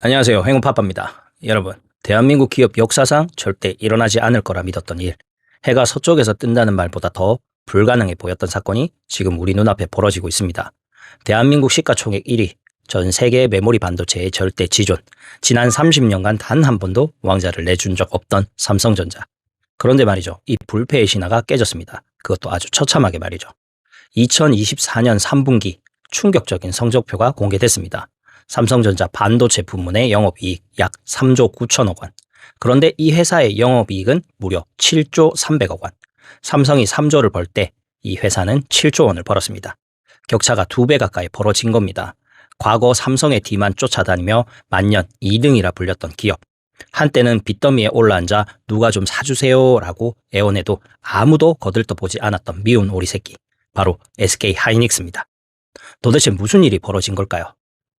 안녕하세요. 행운파파입니다. 여러분, 대한민국 기업 역사상 절대 일어나지 않을 거라 믿었던 일, 해가 서쪽에서 뜬다는 말보다 더 불가능해 보였던 사건이 지금 우리 눈앞에 벌어지고 있습니다. 대한민국 시가총액 1위, 전 세계의 메모리 반도체의 절대 지존, 지난 30년간 단 한 번도 왕자를 내준 적 없던 삼성전자. 그런데 말이죠. 이 불패의 신화가 깨졌습니다. 그것도 아주 처참하게 말이죠. 2024년 3분기 충격적인 성적표가 공개됐습니다. 삼성전자 반도체 부문의 영업이익 약 3조 9천억 원. 그런데 이 회사의 영업이익은 무려 7조 300억 원. 삼성이 3조를 벌 때 이 회사는 7조 원을 벌었습니다. 격차가 두배 가까이 벌어진 겁니다. 과거 삼성의 뒤만 쫓아다니며 만년 2등이라 불렸던 기업. 한때는 빚더미에 올라앉아 누가 좀 사주세요 라고 애원해도 아무도 거들떠보지 않았던 미운 오리 새끼. 바로 SK 하이닉스입니다. 도대체 무슨 일이 벌어진 걸까요?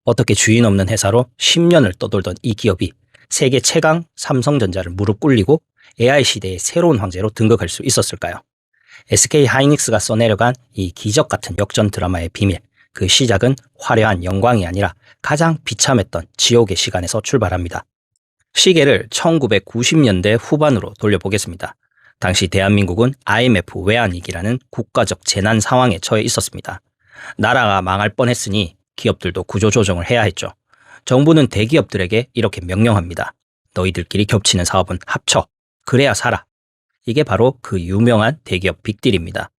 어떻게 주인 없는 회사로 10년을 떠돌던 이 기업이 세계 최강 삼성전자를 무릎 꿇리고 AI 시대의 새로운 황제로 등극할 수 있었을까요? SK 하이닉스가 써내려간 이 기적 같은 역전 드라마의 비밀. 그 시작은 화려한 영광이 아니라 가장 비참했던 지옥의 시간에서 출발합니다. 시계를 1990년대 후반으로 돌려보겠습니다. 당시 대한민국은 IMF 외환위기라는 국가적 재난 상황에 처해 있었습니다. 나라가 망할 뻔했으니 기업들도 구조조정을 해야 했죠. 정부는 대기업들에게 이렇게 명령합니다. 너희들끼리 겹치는 사업은 합쳐. 그래야 살아. 이게 바로 그 유명한 대기업 빅딜입니다.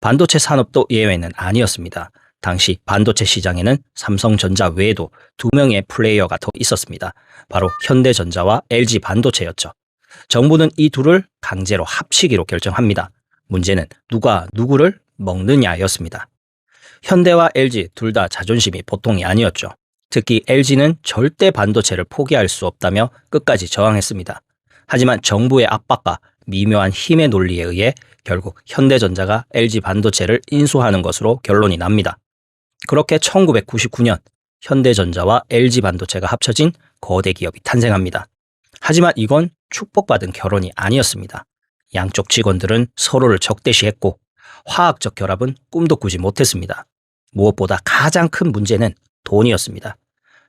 반도체 산업도 예외는 아니었습니다. 당시 반도체 시장에는 삼성전자 외에도 두 명의 플레이어가 더 있었습니다. 바로 현대전자와 LG 반도체였죠. 정부는 이 둘을 강제로 합치기로 결정합니다. 문제는 누가 누구를 먹느냐였습니다. 현대와 LG 둘 다 자존심이 보통이 아니었죠. 특히 LG는 절대 반도체를 포기할 수 없다며 끝까지 저항했습니다. 하지만 정부의 압박과 미묘한 힘의 논리에 의해 결국 현대전자가 LG 반도체를 인수하는 것으로 결론이 납니다. 그렇게 1999년 현대전자와 LG 반도체가 합쳐진 거대 기업이 탄생합니다. 하지만 이건 축복받은 결혼이 아니었습니다. 양쪽 직원들은 서로를 적대시했고 화학적 결합은 꿈도 꾸지 못했습니다. 무엇보다 가장 큰 문제는 돈이었습니다.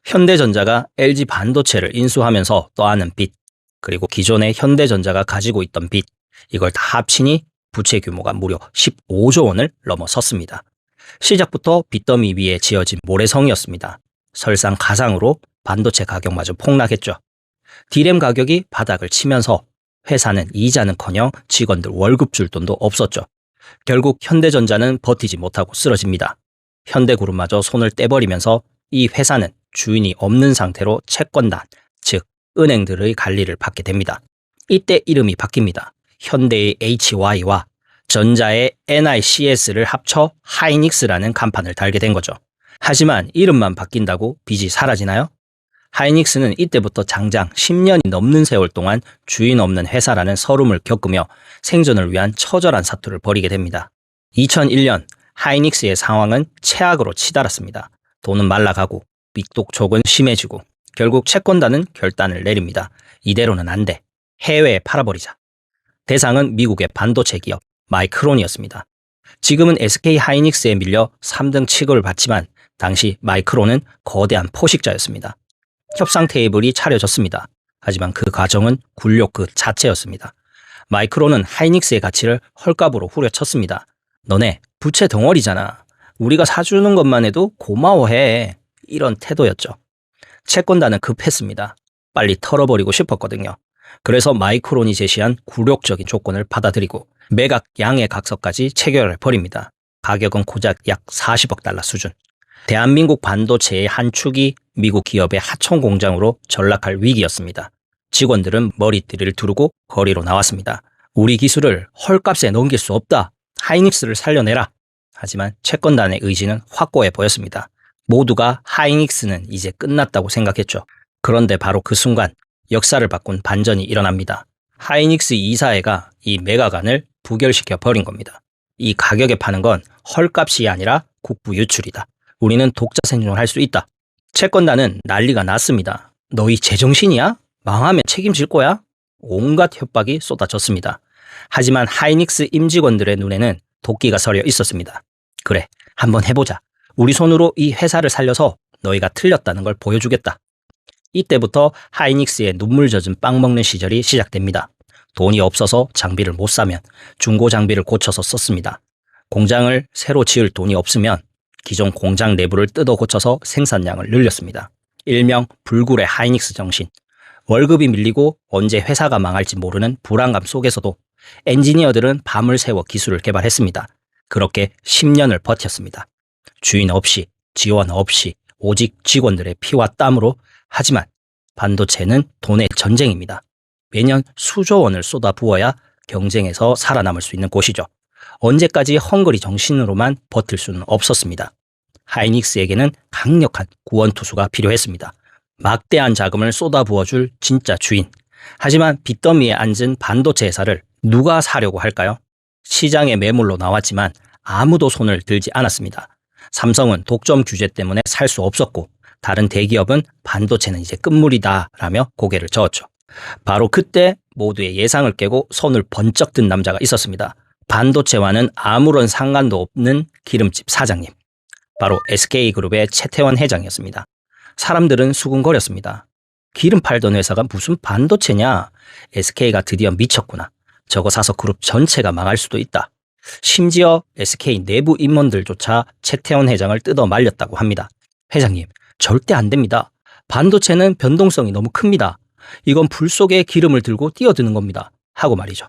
현대전자가 LG 반도체를 인수하면서 떠안은 빚, 그리고 기존의 현대전자가 가지고 있던 빚, 이걸 다 합치니 부채 규모가 무려 15조 원을 넘어섰습니다. 시작부터 빚더미 위에 지어진 모래성이었습니다. 설상 가상으로 반도체 가격마저 폭락했죠. 디램 가격이 바닥을 치면서 회사는 이자는커녕 직원들 월급 줄 돈도 없었죠. 결국 현대전자는 버티지 못하고 쓰러집니다. 현대그룹마저 손을 떼버리면서 이 회사는 주인이 없는 상태로 채권단, 즉 은행들의 관리를 받게 됩니다. 이때 이름이 바뀝니다. 현대의 HY와 전자의 NICS를 합쳐 하이닉스라는 간판을 달게 된 거죠. 하지만 이름만 바뀐다고 빚이 사라지나요? 하이닉스는 이때부터 장장 10년이 넘는 세월 동안 주인 없는 회사라는 서름을 겪으며 생존을 위한 처절한 사투를 벌이게 됩니다. 2001년 하이닉스의 상황은 최악으로 치달았습니다. 돈은 말라가고 빅독촉은 심해지고 결국 채권단은 결단을 내립니다. 이대로는 안 돼. 해외에 팔아버리자. 대상은 미국의 반도체 기업 마이크론이었습니다. 지금은 SK 하이닉스에 밀려 3등 취급을 받지만 당시 마이크론은 거대한 포식자였습니다. 협상 테이블이 차려졌습니다. 하지만 그 과정은 굴욕 그 자체였습니다. 마이크론은 하이닉스의 가치를 헐값으로 후려쳤습니다. 너네 부채 덩어리잖아. 우리가 사주는 것만 해도 고마워해. 이런 태도였죠. 채권단은 급했습니다. 빨리 털어버리고 싶었거든요. 그래서 마이크론이 제시한 굴욕적인 조건을 받아들이고 매각 양의 각서까지 체결해 버립니다. 가격은 고작 약 40억 달러 수준. 대한민국 반도체의 한 축이 미국 기업의 하청 공장으로 전락할 위기였습니다. 직원들은 머리띠를 두르고 거리로 나왔습니다. 우리 기술을 헐값에 넘길 수 없다. 하이닉스를 살려내라. 하지만 채권단의 의지는 확고해 보였습니다. 모두가 하이닉스는 이제 끝났다고 생각했죠. 그런데 바로 그 순간 역사를 바꾼 반전이 일어납니다. 하이닉스 이사회가 이 메가간을 부결시켜 버린 겁니다. 이 가격에 파는 건 헐값이 아니라 국부 유출이다. 우리는 독자 생존을 할 수 있다. 채권단은 난리가 났습니다. 너희 제정신이야? 망하면 책임질 거야? 온갖 협박이 쏟아졌습니다. 하지만 하이닉스 임직원들의 눈에는 도끼가 서려 있었습니다. 그래, 한번 해보자. 우리 손으로 이 회사를 살려서 너희가 틀렸다는 걸 보여주겠다. 이때부터 하이닉스의 눈물 젖은 빵 먹는 시절이 시작됩니다. 돈이 없어서 장비를 못 사면 중고 장비를 고쳐서 썼습니다. 공장을 새로 지을 돈이 없으면 기존 공장 내부를 뜯어 고쳐서 생산량을 늘렸습니다. 일명 불굴의 하이닉스 정신. 월급이 밀리고 언제 회사가 망할지 모르는 불안감 속에서도 엔지니어들은 밤을 새워 기술을 개발했습니다. 그렇게 10년을 버텼습니다. 주인 없이, 지원 없이, 오직 직원들의 피와 땀으로 하지만 반도체는 돈의 전쟁입니다. 매년 수조 원을 쏟아 부어야 경쟁에서 살아남을 수 있는 곳이죠. 언제까지 헝거리 정신으로만 버틸 수는 없었습니다. 하이닉스에게는 강력한 구원투수가 필요했습니다. 막대한 자금을 쏟아부어줄 진짜 주인. 하지만 빚더미에 앉은 반도체 회사를 누가 사려고 할까요? 시장에 매물로 나왔지만 아무도 손을 들지 않았습니다. 삼성은 독점 규제 때문에 살 수 없었고 다른 대기업은 반도체는 이제 끝물이다 라며 고개를 저었죠. 바로 그때 모두의 예상을 깨고 손을 번쩍 든 남자가 있었습니다. 반도체와는 아무런 상관도 없는 기름집 사장님. 바로 SK그룹의 최태원 회장이었습니다. 사람들은 수군거렸습니다. 기름 팔던 회사가 무슨 반도체냐? SK가 드디어 미쳤구나. 저거 사서 그룹 전체가 망할 수도 있다. 심지어 SK 내부 임원들조차 최태원 회장을 뜯어 말렸다고 합니다. 회장님, 절대 안 됩니다. 반도체는 변동성이 너무 큽니다. 이건 불 속에 기름을 들고 뛰어드는 겁니다. 하고 말이죠.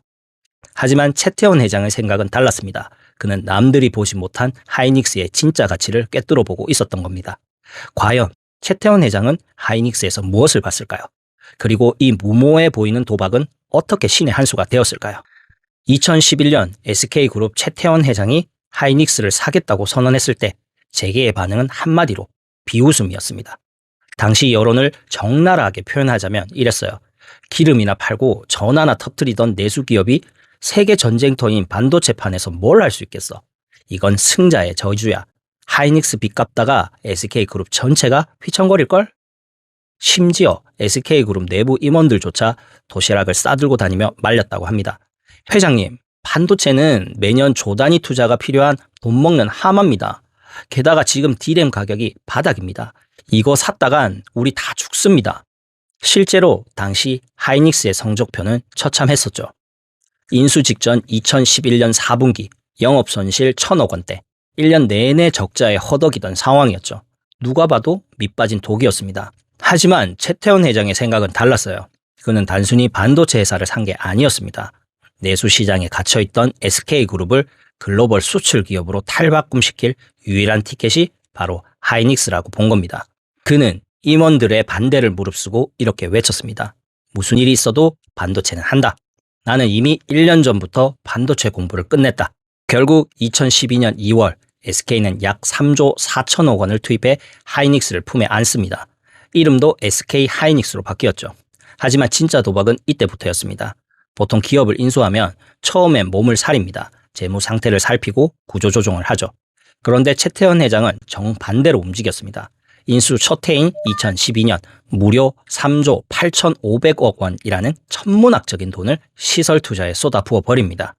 하지만 최태원 회장의 생각은 달랐습니다. 그는 남들이 보지 못한 하이닉스의 진짜 가치를 꿰뚫어 보고 있었던 겁니다. 과연 최태원 회장은 하이닉스에서 무엇을 봤을까요? 그리고 이 무모해 보이는 도박은 어떻게 신의 한 수가 되었을까요? 2011년 SK그룹 최태원 회장이 하이닉스를 사겠다고 선언했을 때 재계의 반응은 한마디로 비웃음이었습니다. 당시 여론을 적나라하게 표현하자면 이랬어요. 기름이나 팔고 전화나 터뜨리던 내수 기업이 세계 전쟁터인 반도체 판에서 뭘 할 수 있겠어? 이건 승자의 저주야. 하이닉스 빚 갚다가 SK그룹 전체가 휘청거릴걸? 심지어 SK그룹 내부 임원들조차 도시락을 싸들고 다니며 말렸다고 합니다. 회장님, 반도체는 매년 조단위 투자가 필요한 돈 먹는 하마입니다. 게다가 지금 디램 가격이 바닥입니다. 이거 샀다간 우리 다 죽습니다. 실제로 당시 하이닉스의 성적표는 처참했었죠. 인수 직전 2011년 4분기 영업 손실 1천억 원대, 1년 내내 적자에 허덕이던 상황이었죠. 누가 봐도 밑빠진 독이었습니다. 하지만 최태원 회장의 생각은 달랐어요. 그는 단순히 반도체 회사를 산 게 아니었습니다. 내수 시장에 갇혀 있던 SK그룹을 글로벌 수출 기업으로 탈바꿈시킬 유일한 티켓이 바로 하이닉스라고 본 겁니다. 그는 임원들의 반대를 무릅쓰고 이렇게 외쳤습니다. 무슨 일이 있어도 반도체는 한다. 나는 이미 1년 전부터 반도체 공부를 끝냈다. 결국 2012년 2월 SK는 약 3조 4천억 원을 투입해 하이닉스를 품에 안습니다. 이름도 SK 하이닉스로 바뀌었죠. 하지만 진짜 도박은 이때부터였습니다. 보통 기업을 인수하면 처음엔 몸을 사립니다. 재무 상태를 살피고 구조 조정을 하죠. 그런데 최태원 회장은 정반대로 움직였습니다. 인수 첫 해인 2012년 무려 3조 8,500억 원이라는 천문학적인 돈을 시설 투자에 쏟아부어 버립니다.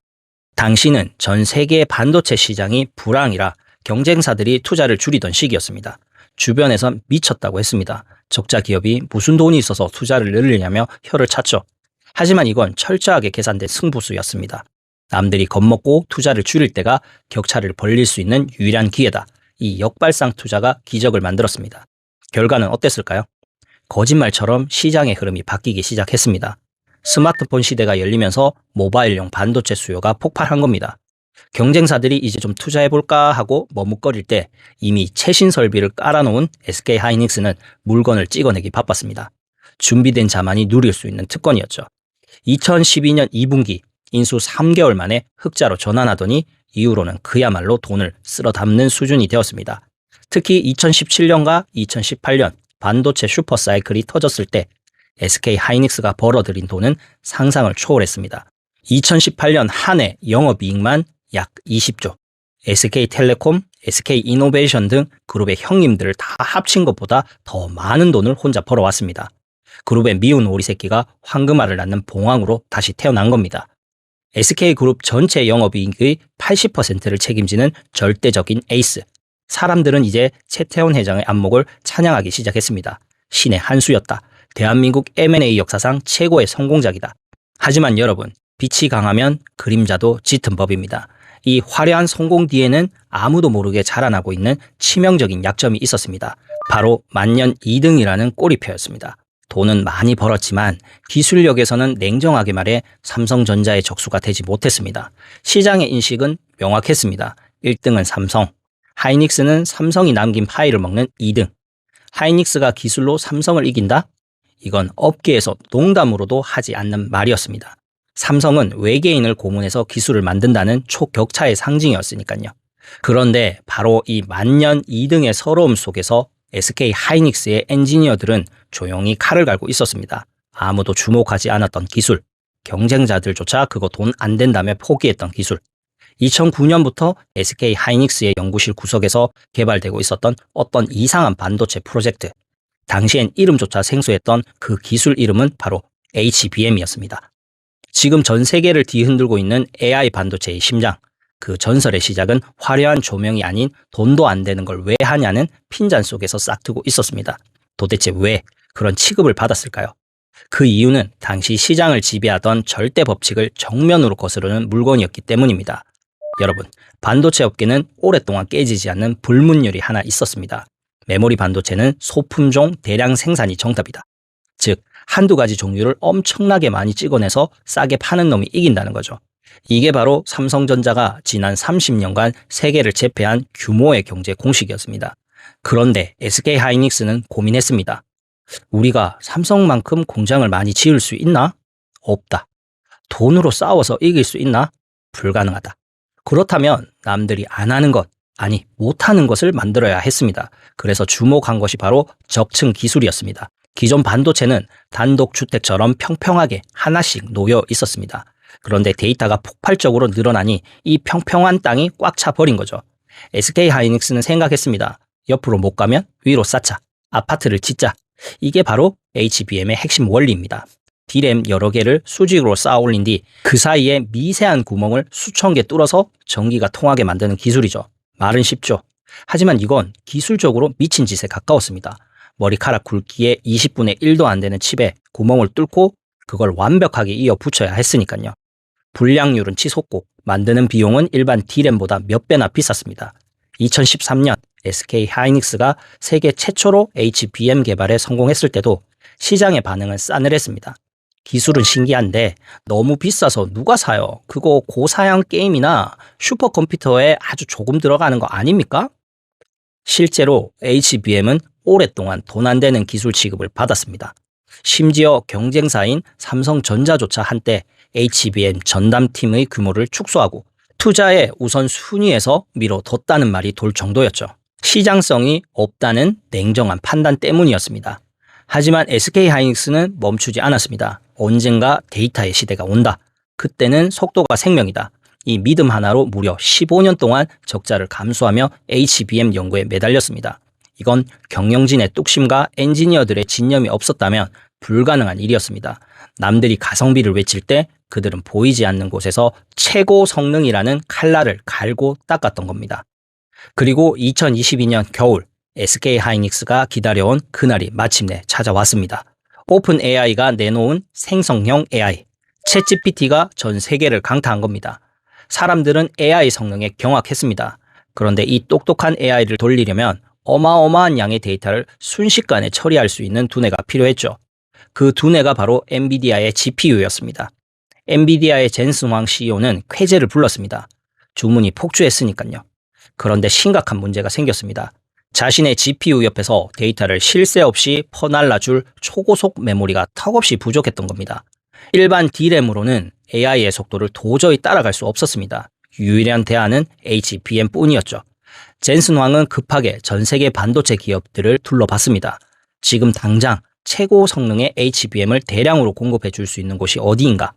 당시는 전 세계의 반도체 시장이 불황이라 경쟁사들이 투자를 줄이던 시기였습니다. 주변에선 미쳤다고 했습니다. 적자 기업이 무슨 돈이 있어서 투자를 늘리냐며 혀를 찼죠. 하지만 이건 철저하게 계산된 승부수였습니다. 남들이 겁먹고 투자를 줄일 때가 격차를 벌릴 수 있는 유일한 기회다. 이 역발상 투자가 기적을 만들었습니다. 결과는 어땠을까요? 거짓말처럼 시장의 흐름이 바뀌기 시작했습니다. 스마트폰 시대가 열리면서 모바일용 반도체 수요가 폭발한 겁니다. 경쟁사들이 이제 좀 투자해볼까 하고 머뭇거릴 때 이미 최신 설비를 깔아놓은 SK 하이닉스는 물건을 찍어내기 바빴습니다. 준비된 자만이 누릴 수 있는 특권이었죠. 2012년 2분기 인수 3개월 만에 흑자로 전환하더니 이후로는 그야말로 돈을 쓸어 담는 수준이 되었습니다. 특히 2017년과 2018년 반도체 슈퍼 사이클이 터졌을 때 SK 하이닉스가 벌어들인 돈은 상상을 초월했습니다. 2018년 한 해 영업이익만 약 20조. SK텔레콤, SK이노베이션 등 그룹의 형님들을 다 합친 것보다 더 많은 돈을 혼자 벌어왔습니다. 그룹의 미운 오리 새끼가 황금알을 낳는 봉황으로 다시 태어난 겁니다. SK그룹 전체 영업이익의 80%를 책임지는 절대적인 에이스. 사람들은 이제 최태원 회장의 안목을 찬양하기 시작했습니다. 신의 한 수였다. 대한민국 M&A 역사상 최고의 성공작이다. 하지만 여러분, 빛이 강하면 그림자도 짙은 법입니다. 이 화려한 성공 뒤에는 아무도 모르게 자라나고 있는 치명적인 약점이 있었습니다. 바로 만년 2등이라는 꼬리표였습니다. 돈은 많이 벌었지만 기술력에서는 냉정하게 말해 삼성전자의 적수가 되지 못했습니다. 시장의 인식은 명확했습니다. 1등은 삼성, 하이닉스는 삼성이 남긴 파일을 먹는 2등. 하이닉스가 기술로 삼성을 이긴다? 이건 업계에서 농담으로도 하지 않는 말이었습니다. 삼성은 외계인을 고문해서 기술을 만든다는 초격차의 상징이었으니까요. 그런데 바로 이 만년 2등의 서러움 속에서 SK 하이닉스의 엔지니어들은 조용히 칼을 갈고 있었습니다. 아무도 주목하지 않았던 기술, 경쟁자들조차 그거 돈 안 된다며 포기했던 기술. 2009년부터 SK 하이닉스의 연구실 구석에서 개발되고 있었던 어떤 이상한 반도체 프로젝트. 당시엔 이름조차 생소했던 그 기술 이름은 바로 HBM이었습니다. 지금 전 세계를 뒤흔들고 있는 AI 반도체의 심장. 그 전설의 시작은 화려한 조명이 아닌 돈도 안 되는 걸 왜 하냐는 핀잔 속에서 싹트고 있었습니다. 도대체 왜 그런 취급을 받았을까요? 그 이유는 당시 시장을 지배하던 절대 법칙을 정면으로 거스르는 물건이었기 때문입니다. 여러분, 반도체 업계는 오랫동안 깨지지 않는 불문율이 하나 있었습니다. 메모리 반도체는 소품종 대량 생산이 정답이다. 즉, 한두 가지 종류를 엄청나게 많이 찍어내서 싸게 파는 놈이 이긴다는 거죠. 이게 바로 삼성전자가 지난 30년간 세계를 제패한 규모의 경제 공식이었습니다. 그런데 SK 하이닉스는 고민했습니다. 우리가 삼성만큼 공장을 많이 지을 수 있나? 없다. 돈으로 싸워서 이길 수 있나? 불가능하다. 그렇다면 남들이 안 하는 것, 아니, 못하는 것을 만들어야 했습니다. 그래서 주목한 것이 바로 적층 기술이었습니다. 기존 반도체는 단독 주택처럼 평평하게 하나씩 놓여 있었습니다. 그런데 데이터가 폭발적으로 늘어나니 이 평평한 땅이 꽉 차 버린 거죠. SK 하이닉스는 생각했습니다. 옆으로 못 가면 위로 쌓자. 아파트를 짓자. 이게 바로 HBM의 핵심 원리입니다. D램 여러 개를 수직으로 쌓아 올린 뒤 그 사이에 미세한 구멍을 수천 개 뚫어서 전기가 통하게 만드는 기술이죠. 말은 쉽죠. 하지만 이건 기술적으로 미친 짓에 가까웠습니다. 머리카락 굵기에 20분의 1도 안 되는 칩에 구멍을 뚫고 그걸 완벽하게 이어 붙여야 했으니까요. 불량률은 치솟고 만드는 비용은 일반 D램보다 몇 배나 비쌌습니다. 2013년 SK 하이닉스가 세계 최초로 HBM 개발에 성공했을 때도 시장의 반응은 싸늘했습니다. 기술은 신기한데 너무 비싸서 누가 사요? 그거 고사양 게임이나 슈퍼컴퓨터에 아주 조금 들어가는 거 아닙니까? 실제로 HBM은 오랫동안 돈 안 되는 기술 취급을 받았습니다. 심지어 경쟁사인 삼성전자조차 한때 HBM 전담팀의 규모를 축소하고 투자의 우선 순위에서 밀어뒀다는 말이 돌 정도였죠. 시장성이 없다는 냉정한 판단 때문이었습니다. 하지만 SK 하이닉스는 멈추지 않았습니다. 언젠가 데이터의 시대가 온다. 그때는 속도가 생명이다. 이 믿음 하나로 무려 15년 동안 적자를 감수하며 HBM 연구에 매달렸습니다. 이건 경영진의 뚝심과 엔지니어들의 진념이 없었다면 불가능한 일이었습니다. 남들이 가성비를 외칠 때 그들은 보이지 않는 곳에서 최고 성능이라는 칼날을 갈고 닦았던 겁니다. 그리고 2022년 겨울 SK 하이닉스가 기다려온 그날이 마침내 찾아왔습니다. 오픈 AI가 내놓은 생성형 AI, 챗GPT가 전 세계를 강타한 겁니다. 사람들은 AI 성능에 경악했습니다. 그런데 이 똑똑한 AI를 돌리려면 어마어마한 양의 데이터를 순식간에 처리할 수 있는 두뇌가 필요했죠. 그 두뇌가 바로 엔비디아의 GPU였습니다. 엔비디아의 젠슨 왕 CEO는 쾌재를 불렀습니다. 주문이 폭주했으니까요. 그런데 심각한 문제가 생겼습니다. 자신의 GPU 옆에서 데이터를 쉴새 없이 퍼날라줄 초고속 메모리가 턱없이 부족했던 겁니다. 일반 D램으로는 AI의 속도를 도저히 따라갈 수 없었습니다. 유일한 대안은 HBM 뿐이었죠. 젠슨 왕은 급하게 전 세계 반도체 기업들을 둘러봤습니다. 지금 당장 최고 성능의 HBM을 대량으로 공급해 줄 수 있는 곳이 어디인가?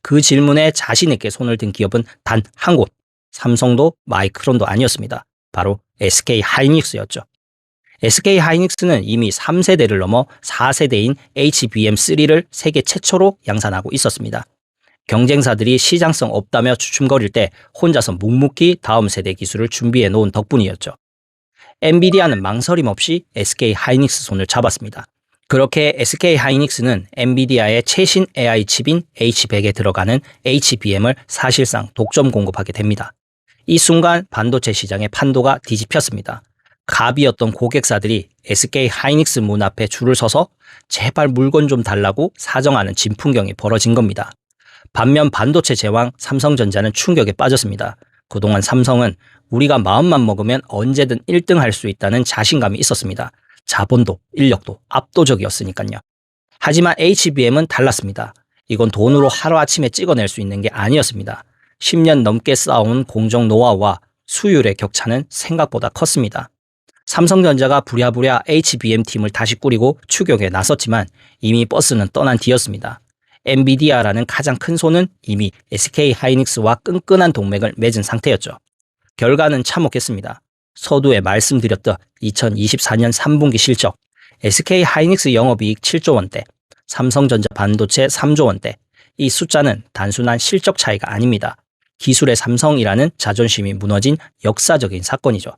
그 질문에 자신있게 손을 든 기업은 단 한 곳. 삼성도 마이크론도 아니었습니다. 바로 SK 하이닉스였죠. SK 하이닉스는 이미 3세대를 넘어 4세대인 HBM3를 세계 최초로 양산하고 있었습니다. 경쟁사들이 시장성 없다며 주춤거릴 때 혼자서 묵묵히 다음 세대 기술을 준비해 놓은 덕분이었죠. 엔비디아는 망설임 없이 SK 하이닉스 손을 잡았습니다. 그렇게 SK 하이닉스는 엔비디아의 최신 AI 칩인 H100에 들어가는 HBM을 사실상 독점 공급하게 됩니다. 이 순간 반도체 시장의 판도가 뒤집혔습니다. 갑이었던 고객사들이 SK 하이닉스 문 앞에 줄을 서서 제발 물건 좀 달라고 사정하는 진풍경이 벌어진 겁니다. 반면 반도체 제왕 삼성전자는 충격에 빠졌습니다. 그동안 삼성은 우리가 마음만 먹으면 언제든 1등 할 수 있다는 자신감이 있었습니다. 자본도 인력도 압도적이었으니까요. 하지만 HBM은 달랐습니다. 이건 돈으로 하루아침에 찍어낼 수 있는 게 아니었습니다. 10년 넘게 쌓아온 공정 노하우와 수율의 격차는 생각보다 컸습니다. 삼성전자가 부랴부랴 HBM 팀을 다시 꾸리고 추격에 나섰지만 이미 버스는 떠난 뒤였습니다. 엔비디아라는 가장 큰 손은 이미 SK 하이닉스와 끈끈한 동맹을 맺은 상태였죠. 결과는 참혹했습니다. 서두에 말씀드렸던 2024년 3분기 실적, SK 하이닉스 영업이익 7조 원대, 삼성전자 반도체 3조 원대. 이 숫자는 단순한 실적 차이가 아닙니다. 기술의 삼성이라는 자존심이 무너진 역사적인 사건이죠.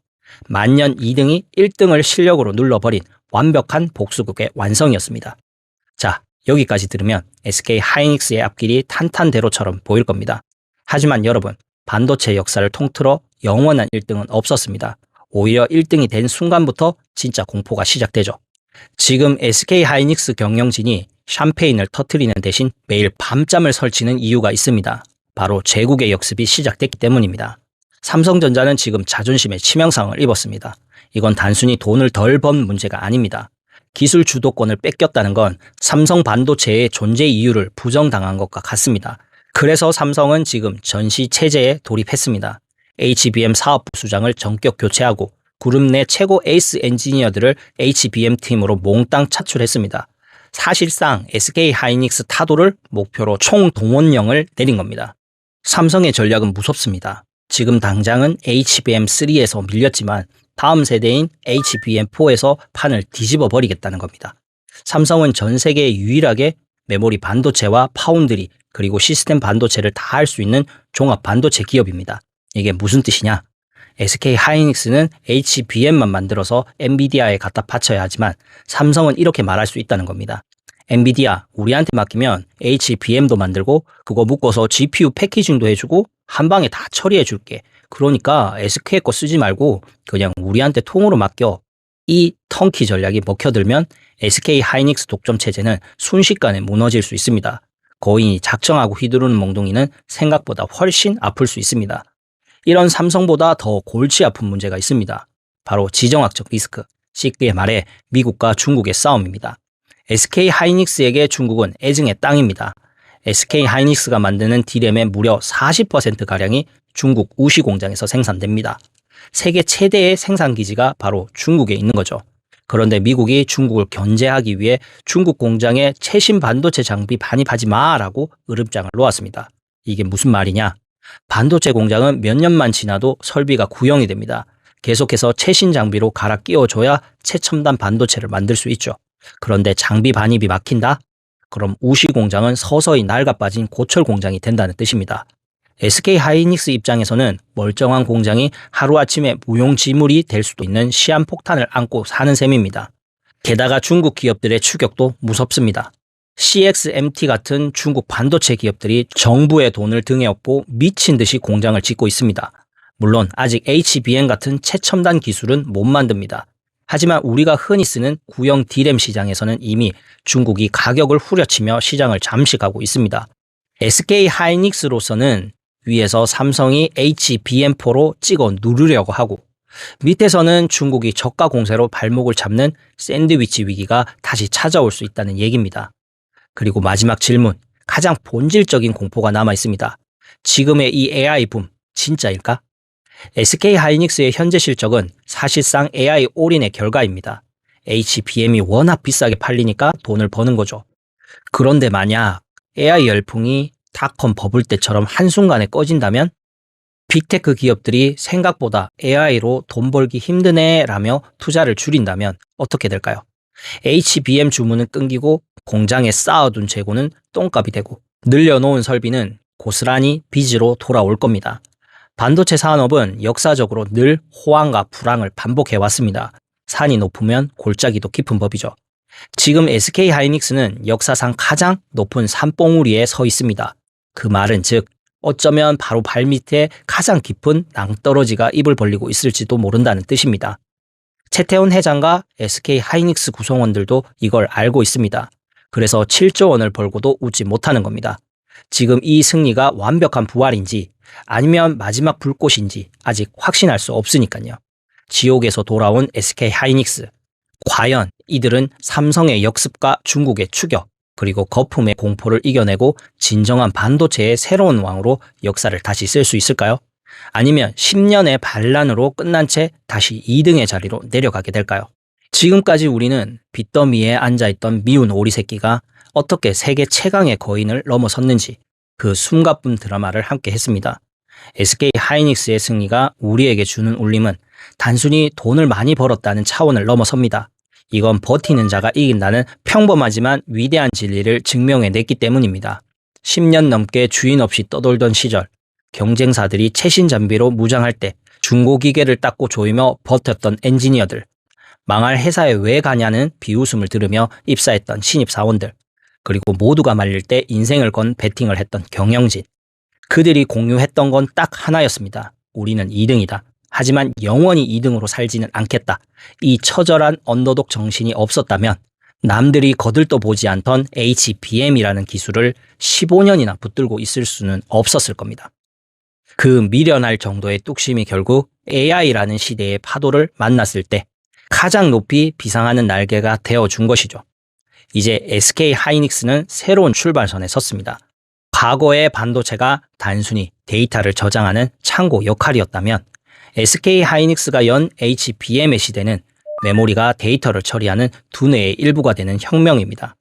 만년 2등이 1등을 실력으로 눌러버린 완벽한 복수극의 완성이었습니다. 자, 여기까지 들으면 SK 하이닉스의 앞길이 탄탄대로처럼 보일 겁니다. 하지만 여러분, 반도체 역사를 통틀어 영원한 1등은 없었습니다. 오히려 1등이 된 순간부터 진짜 공포가 시작되죠. 지금 SK 하이닉스 경영진이 샴페인을 터트리는 대신 매일 밤잠을 설치는 이유가 있습니다. 바로 제국의 역습이 시작됐기 때문입니다. 삼성전자는 지금 자존심에 치명상을 입었습니다. 이건 단순히 돈을 덜 번 문제가 아닙니다. 기술 주도권을 뺏겼다는 건 삼성 반도체의 존재 이유를 부정당한 것과 같습니다. 그래서 삼성은 지금 전시 체제에 돌입했습니다. HBM 사업 부 수장을 전격 교체하고 그룹 내 최고 에이스 엔지니어들을 HBM 팀으로 몽땅 차출했습니다. 사실상 SK 하이닉스 타도를 목표로 총 동원령을 내린 겁니다. 삼성의 전략은 무섭습니다. 지금 당장은 HBM3에서 밀렸지만 다음 세대인 HBM4에서 판을 뒤집어 버리겠다는 겁니다. 삼성은 전 세계에 유일하게 메모리 반도체와 파운드리 그리고 시스템 반도체를 다 할 수 있는 종합 반도체 기업입니다. 이게 무슨 뜻이냐? SK 하이닉스는 HBM만 만들어서 엔비디아에 갖다 바쳐야 하지만 삼성은 이렇게 말할 수 있다는 겁니다. 엔비디아 우리한테 맡기면 HBM도 만들고 그거 묶어서 GPU 패키징도 해주고 한 방에 다 처리해 줄게. 그러니까 SK 거 쓰지 말고 그냥 우리한테 통으로 맡겨. 이 턴키 전략이 먹혀들면 SK 하이닉스 독점 체제는 순식간에 무너질 수 있습니다. 거인이 작정하고 휘두르는 몽둥이는 생각보다 훨씬 아플 수 있습니다. 이런 삼성보다 더 골치 아픈 문제가 있습니다. 바로 지정학적 리스크, 쉽게 말해 미국과 중국의 싸움입니다. SK 하이닉스에게 중국은 애증의 땅입니다. SK 하이닉스가 만드는 디램의 무려 40%가량이 중국 우시 공장에서 생산됩니다. 세계 최대의 생산 기지가 바로 중국에 있는 거죠. 그런데 미국이 중국을 견제하기 위해 중국 공장에 최신 반도체 장비 반입하지 마라고 으름장을 놓았습니다. 이게 무슨 말이냐? 반도체 공장은 몇 년만 지나도 설비가 구형이 됩니다. 계속해서 최신 장비로 갈아 끼워줘야 최첨단 반도체를 만들 수 있죠. 그런데 장비 반입이 막힌다? 그럼 우시 공장은 서서히 낡아빠진 고철 공장이 된다는 뜻입니다. SK 하이닉스 입장에서는 멀쩡한 공장이 하루아침에 무용지물이 될 수도 있는 시한폭탄을 안고 사는 셈입니다. 게다가 중국 기업들의 추격도 무섭습니다. CXMT 같은 중국 반도체 기업들이 정부의 돈을 등에 업고 미친 듯이 공장을 짓고 있습니다. 물론 아직 HBM 같은 최첨단 기술은 못 만듭니다. 하지만 우리가 흔히 쓰는 구형 D램 시장에서는 이미 중국이 가격을 후려치며 시장을 잠식하고 있습니다. SK 하이닉스로서는 위에서 삼성이 HBM4로 찍어 누르려고 하고 밑에서는 중국이 저가 공세로 발목을 잡는 샌드위치 위기가 다시 찾아올 수 있다는 얘기입니다. 그리고 마지막 질문. 가장 본질적인 공포가 남아 있습니다. 지금의 이 AI 붐, 진짜일까? SK 하이닉스의 현재 실적은 사실상 AI 올인의 결과입니다. HBM이 워낙 비싸게 팔리니까 돈을 버는 거죠. 그런데 만약 AI 열풍이 닷컴 버블 때처럼 한순간에 꺼진다면 빅테크 기업들이 생각보다 AI로 돈 벌기 힘드네 라며 투자를 줄인다면 어떻게 될까요? HBM 주문은 끊기고 공장에 쌓아둔 재고는 똥값이 되고 늘려놓은 설비는 고스란히 빚으로 돌아올 겁니다. 반도체 산업은 역사적으로 늘 호황과 불황을 반복해 왔습니다. 산이 높으면 골짜기도 깊은 법이죠. 지금 SK 하이닉스는 역사상 가장 높은 산봉우리에 서 있습니다. 그 말은 즉 어쩌면 바로 발밑에 가장 깊은 낭떠러지가 입을 벌리고 있을지도 모른다는 뜻입니다. 채태원 회장과 SK 하이닉스 구성원들도 이걸 알고 있습니다. 그래서 7조 원을 벌고도 웃지 못하는 겁니다. 지금 이 승리가 완벽한 부활인지 아니면 마지막 불꽃인지 아직 확신할 수 없으니까요. 지옥에서 돌아온 SK 하이닉스. 과연 이들은 삼성의 역습과 중국의 추격, 그리고 거품의 공포를 이겨내고 진정한 반도체의 새로운 왕으로 역사를 다시 쓸 수 있을까요? 아니면 10년의 반란으로 끝난 채 다시 2등의 자리로 내려가게 될까요? 지금까지 우리는 빚더미에 앉아있던 미운 오리 새끼가 어떻게 세계 최강의 거인을 넘어섰는지 그 숨가쁜 드라마를 함께 했습니다. SK 하이닉스의 승리가 우리에게 주는 울림은 단순히 돈을 많이 벌었다는 차원을 넘어섭니다. 이건 버티는 자가 이긴다는 평범하지만 위대한 진리를 증명해냈기 때문입니다. 10년 넘게 주인 없이 떠돌던 시절, 경쟁사들이 최신 장비로 무장할 때 중고 기계를 닦고 조이며 버텼던 엔지니어들, 망할 회사에 왜 가냐는 비웃음을 들으며 입사했던 신입사원들, 그리고 모두가 말릴 때 인생을 건 베팅을 했던 경영진. 그들이 공유했던 건 딱 하나였습니다. 우리는 2등이다. 하지만 영원히 2등으로 살지는 않겠다. 이 처절한 언더독 정신이 없었다면 남들이 거들떠 보지 않던 HBM이라는 기술을 15년이나 붙들고 있을 수는 없었을 겁니다. 그 미련할 정도의 뚝심이 결국 AI라는 시대의 파도를 만났을 때 가장 높이 비상하는 날개가 되어준 것이죠. 이제 SK 하이닉스는 새로운 출발선에 섰습니다. 과거의 반도체가 단순히 데이터를 저장하는 창고 역할이었다면 SK 하이닉스가 연 HBM의 시대는 메모리가 데이터를 처리하는 두뇌의 일부가 되는 혁명입니다.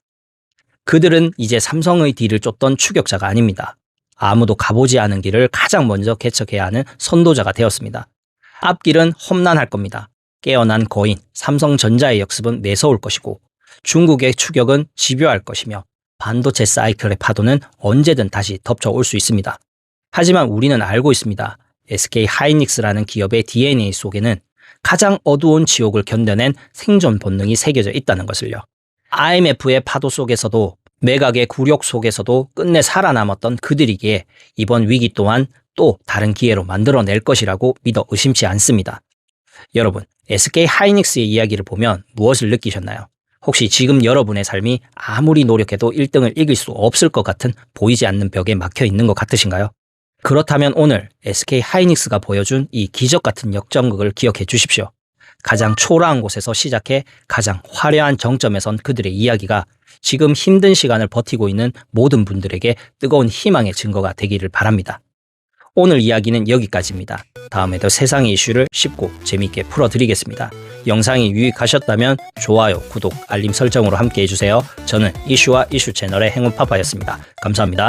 그들은 이제 삼성의 뒤를 쫓던 추격자가 아닙니다. 아무도 가보지 않은 길을 가장 먼저 개척해야 하는 선도자가 되었습니다. 앞길은 험난할 겁니다. 깨어난 거인, 삼성전자의 역습은 매서울 것이고 중국의 추격은 집요할 것이며 반도체 사이클의 파도는 언제든 다시 덮쳐올 수 있습니다. 하지만 우리는 알고 있습니다. SK 하이닉스라는 기업의 DNA 속에는 가장 어두운 지옥을 견뎌낸 생존 본능이 새겨져 있다는 것을요. IMF의 파도 속에서도 매각의 굴욕 속에서도 끝내 살아남았던 그들이기에 이번 위기 또한 또 다른 기회로 만들어낼 것이라고 믿어 의심치 않습니다. 여러분, SK 하이닉스의 이야기를 보면 무엇을 느끼셨나요? 혹시 지금 여러분의 삶이 아무리 노력해도 1등을 이길 수 없을 것 같은 보이지 않는 벽에 막혀 있는 것 같으신가요? 그렇다면 오늘 SK 하이닉스가 보여준 이 기적 같은 역전극을 기억해 주십시오. 가장 초라한 곳에서 시작해 가장 화려한 정점에 선 그들의 이야기가 지금 힘든 시간을 버티고 있는 모든 분들에게 뜨거운 희망의 증거가 되기를 바랍니다. 오늘 이야기는 여기까지입니다. 다음에도 세상의 이슈를 쉽고 재미있게 풀어드리겠습니다. 영상이 유익하셨다면 좋아요, 구독, 알림 설정으로 함께 해주세요. 저는 이슈와 이슈 채널의 행운파파였습니다. 감사합니다.